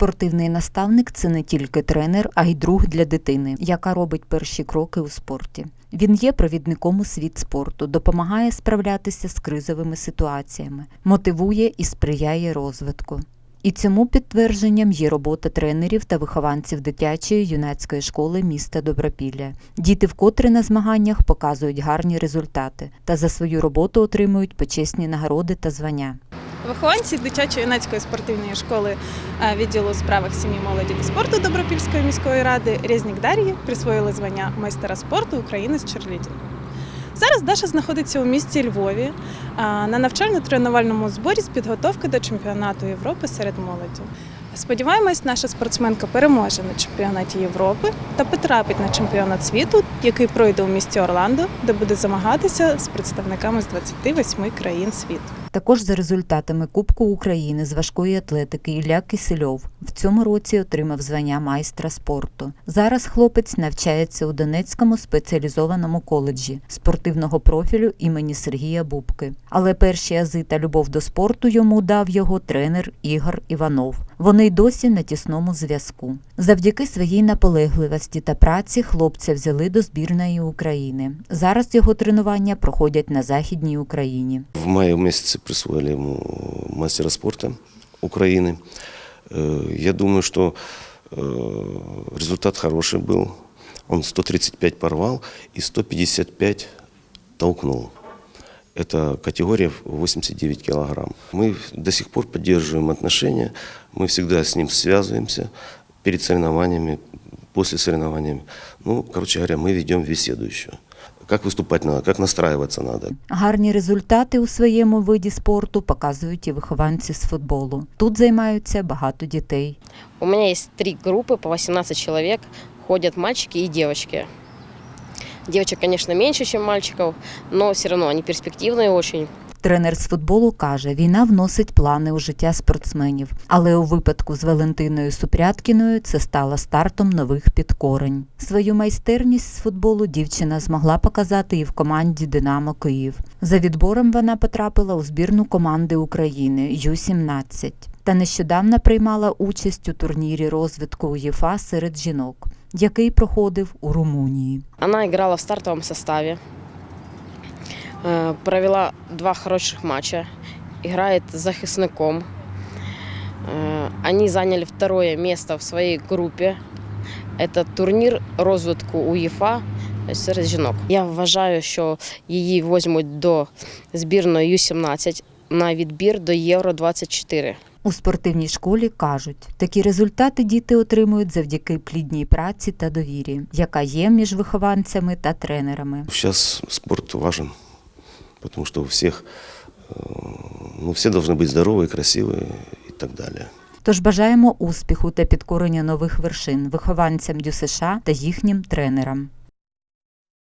Спортивний наставник це не тільки тренер, а й друг для дитини, яка робить перші кроки у спорті. Він є провідником у світ спорту, допомагає справлятися з кризовими ситуаціями, мотивує і сприяє розвитку. І цьому підтвердженням є робота тренерів та вихованців дитячої юнацької школи міста Добропілля. Діти вкотре на змаганнях показують гарні результати та за свою роботу отримують почесні нагороди та звання. Вихованці дитячо-юнацької спортивної школи е, відділу у справах сім'ї, молоді та спорту Добропільської міської ради Резнік Дар'ї присвоїли звання майстера спорту України з черлідінгу. Зараз Даша знаходиться у місті Львові е, на навчально-тренувальному зборі з підготовки до чемпіонату Європи серед молоді. Сподіваємось, наша спортсменка переможе на чемпіонаті Європи та потрапить на чемпіонат світу, який пройде у місті Орландо, де буде змагатися з представниками з 28 країн світу. Також за результатами Кубку України з важкої атлетики Ілля Кисельов в цьому році отримав звання майстра спорту. Зараз хлопець навчається у Донецькому спеціалізованому коледжі спортивного профілю імені Сергія Бубки. Але перші ази та любов до спорту йому дав його тренер Ігор Іванов. Вони й досі на тісному зв'язку. Завдяки своїй наполегливості та праці хлопця взяли до збірної України. Зараз його тренування проходять на Західній Україні. В мае месяце присвоили ему мастера спорта Украины. Э, Я думаю, что э, результат хороший был. Он 135 порвал и 155 толкнул. Это категория 89 килограмм. Мы до сих пор поддерживаем отношения. Мы всегда с ним связываемся перед соревнованиями, после соревнований. Ну, короче говоря, мы ведем беседу еще. Как выступать надо, как настраиваться надо. Гарні результати у своєму виді спорту показують і вихованці з футболу. Тут займаються багато дітей. У меня есть три группы по 18 человек. Ходят мальчики и девочки. Девочек, конечно, меньше, чем мальчиков, но все равно они перспективные очень. Тренер з футболу каже, війна вносить плани у життя спортсменів, але у випадку з Валентиною Супряткіною це стало стартом нових підкорень. Свою майстерність з футболу дівчина змогла показати і в команді Динамо Київ. За відбором вона потрапила у збірну команди України Ю-17 та нещодавно приймала участь у турнірі розвитку УЄФА серед жінок, який проходив у Румунії. Она играла в стартовом составе, э, провела два хороших матча, играет захисником. Э, Они заняли второе место в своей группе. Это турнір розвитку УЄФА серед жінок. Я вважаю, що її візьмуть до збірної Ю-17 на відбір до Євро 24. У спортивній школі кажуть, такі результати діти отримують завдяки плідній праці та довірі, яка є між вихованцями та тренерами. Сейчас спорт важен, потому что у всех, э, ну, все должны быть здоровые, красивые и так далее. Тож бажаємо успіху та підкорення нових вершин вихованцям ДЮСШ та їхнім тренерам.